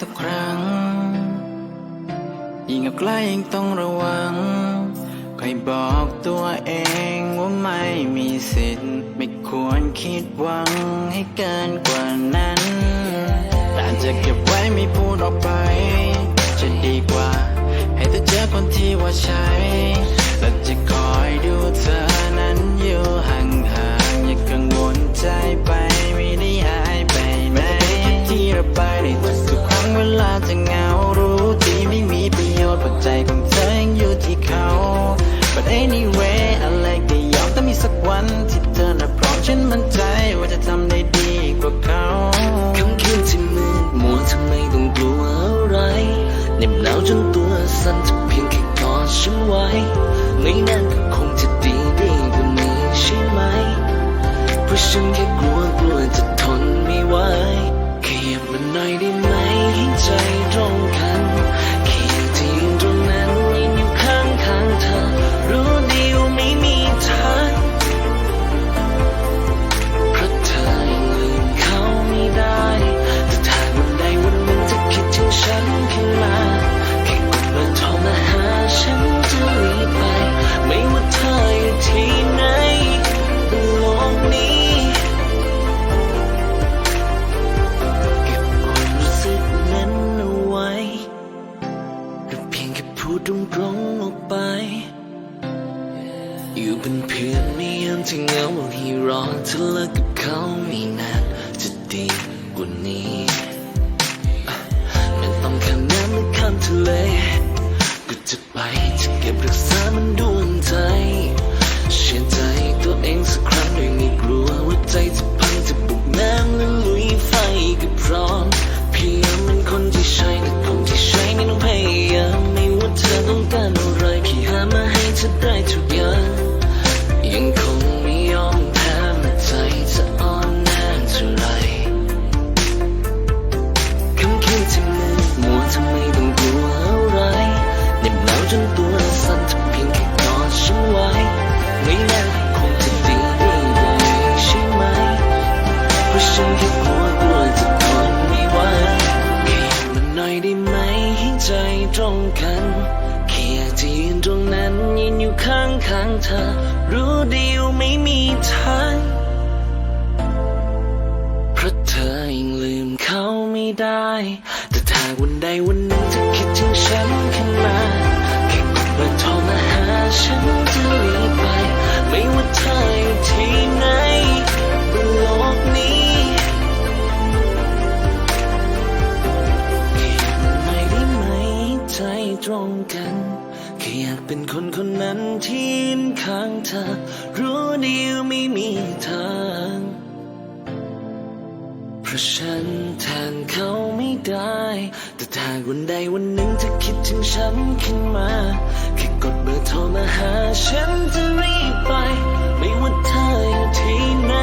ทุกครั้ง ยิ่งใกล้ยิ่งต้องระวังคอยบอกตัวเองว่าไม่มีสิทธิ์ ไม่ควรคิดหวังให้เกินกว่านั้นแต่จะเก็บไว้ไม่พูดออกไป จะดีกว่า ให้เธอเจอคนที่ว่าใช่และจะคอยดูเธอนั้นอยู่ห่างๆอย่ากังวลใจไปไม่ได้หายไปไหนที่เราไปได้ทั้ง ลาจะเหงารู้ที่ไม่มีประโยชน์เพราะใจของเธอยังอยู่ที่เขา But anyway อะไรก็ยอมแต่มีสักวันที่เธอน่ะพร้อมฉันมั่นใจว่าจะทำได้ดีกว่าเขาคำคืนที่มืดมัวทำไมต้องกลัวอะไรเหน็บหนาวจนตัวสั่นจะเพียงแค่กอดฉันไว้ไม่นานก็คงจะดีดีกว่านี้ใช่ไหมเพราะฉันแค่กลัวกลัวจะทนไม่ไหวขยับมันหน่อยได้ไหม ใตรงตรงออกไป อยู่เป็นเพื่อนไม่ยามที่เหงาให้รอเธอเลิกกับเขาไม่นานจะดีกว่านี้ไม่ต้องข้ามน้ำหรือข้ามทะเล ก็จะไปจะเก็บรักษา มาให้เธอได้ทุกอย่างยังคงไม่ยอมแพ้แม้ใจจะอ่อนแน่เท่าไรคำคิดที่มืดมัวทำไมต้องกลัวอะไรเหน็บหนาวจนตัวสั่นถ้าเพียงแค่กอดฉันไว้ไม่นานคงจะดีดีกว่านี้ใช่ไหมเพราะฉันแค่กลัวกลัวจะทนไม่ไหวแค่มันหน่อยได้ไหมให้ใจตรงกัน นั้นยืนอยู่ข้างข้างๆเธอ รู้ดีว่าไม่มีทางเพราะเธอยังลืมเขาไม่ได้ แต่ถ้าวันใดวัน ที่ยืนข้างเธอ รู้ดีว่าไม่มีทาง เพราะฉันแทนเขาไม่ได้ แต่ถ้าวันใดวันหนึ่งเธอคิดถึงฉันขึ้นมา แค่กดเบอร์โทรมาหา ฉันจะรีบไป ไม่ว่าเธออยู่ที่ไหน